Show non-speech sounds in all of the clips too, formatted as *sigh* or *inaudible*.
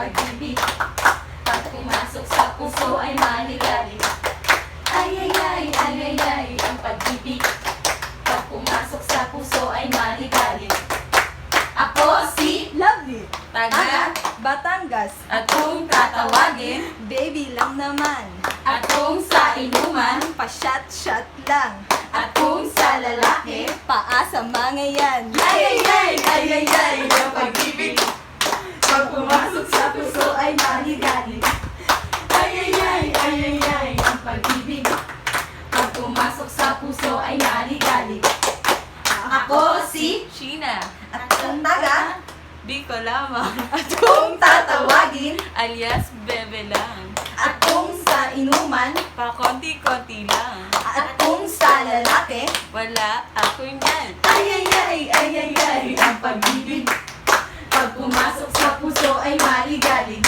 pag-ibig Pag pumasok sa puso ay maligalig Ay ay ay ay ay ay ang pag-ibig Pag pumasok sa puso ay maligalig Ako si Lovely! Taga Batangas! At kung tatawagin Baby lang naman! At kung sa inuman Pa-shot-shot lang! At kung sa lalaki Paa sa mga yan! Ay ay ay ay ay ay ang pag-ibig Pag pumasok sa puso ay maligalig Ay ay ay ay ay ay ang pag-ibig. Pag pumasok sa puso ay maligalig Ako si Sheena, At kung taga, di ko lamang, at kung tatawagin, alias Bebe lang. at kung sa inuman, Pa konti-konti lang, at kung sa lalaki, wala ako yan. Ay ay ay ay ay ay ang pag-ibig Pag pumasok sa puso ay maligalig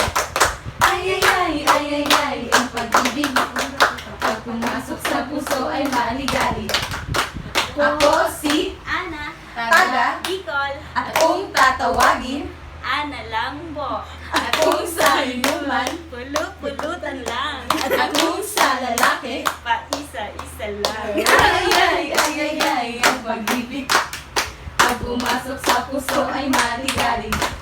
Ay ay ay ay ay ay ang pag-ibig. Pag pumasok sa puso ay maligalig Ako si Ana, taga, Bicol, at kung tatawagin, Ana lang po. At kung sa inuman Pulot-pulutan lang. At kung sa lalaki Pa isa-isa lang. Ay ay ay ay ay ang pag-ibig. Pag pumasok sa puso ay maligalig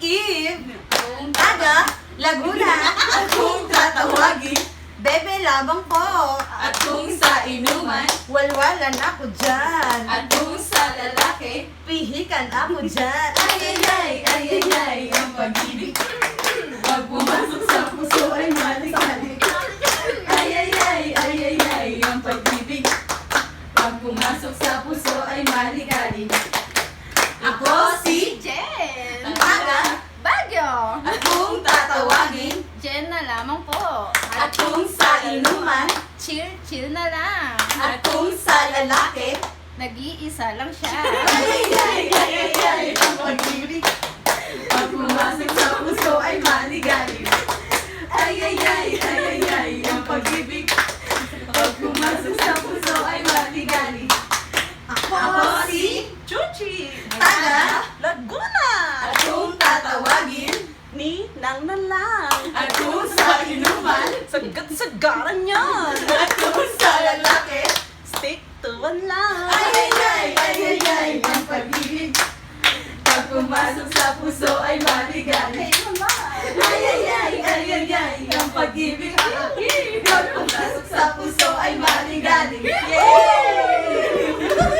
si Eve, kung taga, Laguna, at kung tatawagin, Bebe labang po, At kung sa inuman walwalan ako dyan, At kung sa lalaki pihikan ako dyan. *laughs* Ay ay ay ay ay ay ang pag-ibig. Pag pumasok sa puso ay maligalig Ay ay ay ay ay ay ang pag-ibig. Pag pumasok sa puso ay maligalig Ako si Jen. Taga Bagyo. At kung tatawagin Jen na lamang po. At kung sa inuman Chill, na lang. At kung sa lalaki Nag-iisa lang siya. Ay ay ay ay ay ay ang pag-ibig Pag pumasok sa puso ay maligalig Ay ay ay ay ay ay ang pag-ibig Pag pumasok sa puso ay maligalig Ako si Chuchi, Taga, Laguna, At kung tatawagin ni nang na lang. At kung sa inuman Sagat-sagaran yan. At kung Lang. Ay ay ay ay ay ay ang pag-ibig Pag pumasok sa puso ay maligalig Ay ay ay ay ay ay ang pag-ibig